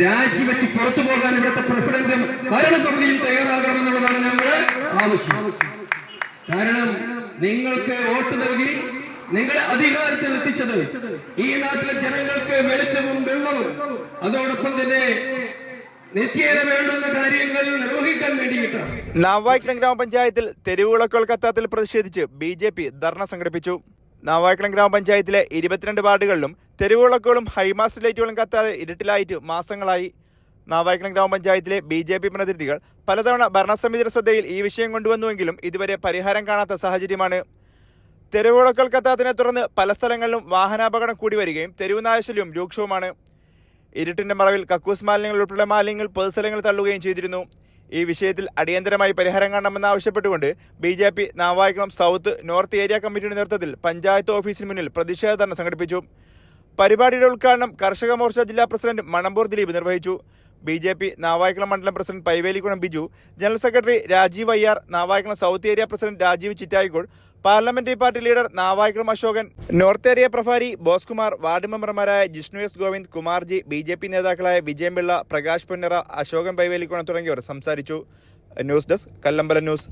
രാജിവെച്ച് പുറത്തു പോകാൻ ഇവിടുത്തെ പ്രസിഡന്റും ഭരണസമിതിയും തയ്യാറാകണമെന്നുള്ളതാണ് ഞങ്ങളുടെ ആവശ്യം. കാരണം നിങ്ങൾക്ക് വോട്ട് നൽകി നിങ്ങളെ അധികാരത്തിൽ എത്തിച്ചത് ഈ നാട്ടിലെ ജനങ്ങൾക്ക് വെളിച്ചവും വെള്ളവും. അതോടൊപ്പം തന്നെ നാവായിക്കുളം ഗ്രാമപഞ്ചായത്തിൽ തെരുവുവിളക്കുകൾ കത്താത്തിൽ പ്രതിഷേധിച്ച് ബി ജെ പി ധർണ സംഘടിപ്പിച്ചു. നാവായിക്കുളം ഗ്രാമപഞ്ചായത്തിലെ ഇരുപത്തിരണ്ട് വാർഡുകളിലും തെരുവുവിളക്കുകളും ഹൈമാസ്റ്റ് ലൈറ്റുകളും കത്താതെ ഇരുട്ടിലായിട്ട് മാസങ്ങളായി. നാവായിക്കുളം ഗ്രാമപഞ്ചായത്തിലെ ബി ജെ പി പ്രതിനിധികൾ പലതവണ ഭരണസമിതിയുടെ ശ്രദ്ധയിൽ ഈ വിഷയം കൊണ്ടുവന്നുവെങ്കിലും ഇതുവരെ പരിഹാരം കാണാത്ത സാഹചര്യമാണ്. തെരുവുവിളക്കുകൾ കത്താത്തിനെ തുടർന്ന് പല സ്ഥലങ്ങളിലും വാഹനാപകടം കൂടി വരികയും തെരുവ് നാശല്യവും രൂക്ഷവുമാണ്. ഇരുട്ടിന്റെ മറവിൽ കക്കൂസ് മാലിന്യങ്ങൾ ഉൾപ്പെടെ മാലിന്യങ്ങൾ പൊതുസ്ഥലങ്ങളിൽ തള്ളുകയും ചെയ്തിരുന്നു. ഈ വിഷയത്തിൽ അടിയന്തരമായി പരിഹാരം കാണണമെന്നാവശ്യപ്പെട്ടുകൊണ്ട് B J P Navaikulam south north area കമ്മിറ്റിയുടെ നേതൃത്വത്തിൽ പഞ്ചായത്ത് ഓഫീസിന് മുന്നിൽ പ്രതിഷേധ ധർണ സംഘടിപ്പിച്ചു. പരിപാടിയുടെ ഉദ്ഘാടനം കർഷക മോർച്ച ജില്ലാ പ്രസിഡന്റ് മണമ്പൂർ ദിലീപ് നിർവഹിച്ചു. ബി ജെ പി നാവായിക്കുളം മണ്ഡലം president Paivelikulam Biju general secretary Rajeev Ayyar Navaikulam south area president Rajeev Chittayikode parliamentary party leader Navaikulam Ashokan north area പ്രഭാരി Boskumar ward മെമ്പർമാരായ Jishnu S Govind Kumarji B J P നേതാക്കളായ വിജയംപിള്ള പ്രകാശ് പൊന്നറ അശോകൻ പൈവേലിക്കോണം തുടങ്ങിയവർ സംസാരിച്ചു. News desk Kallambalam news.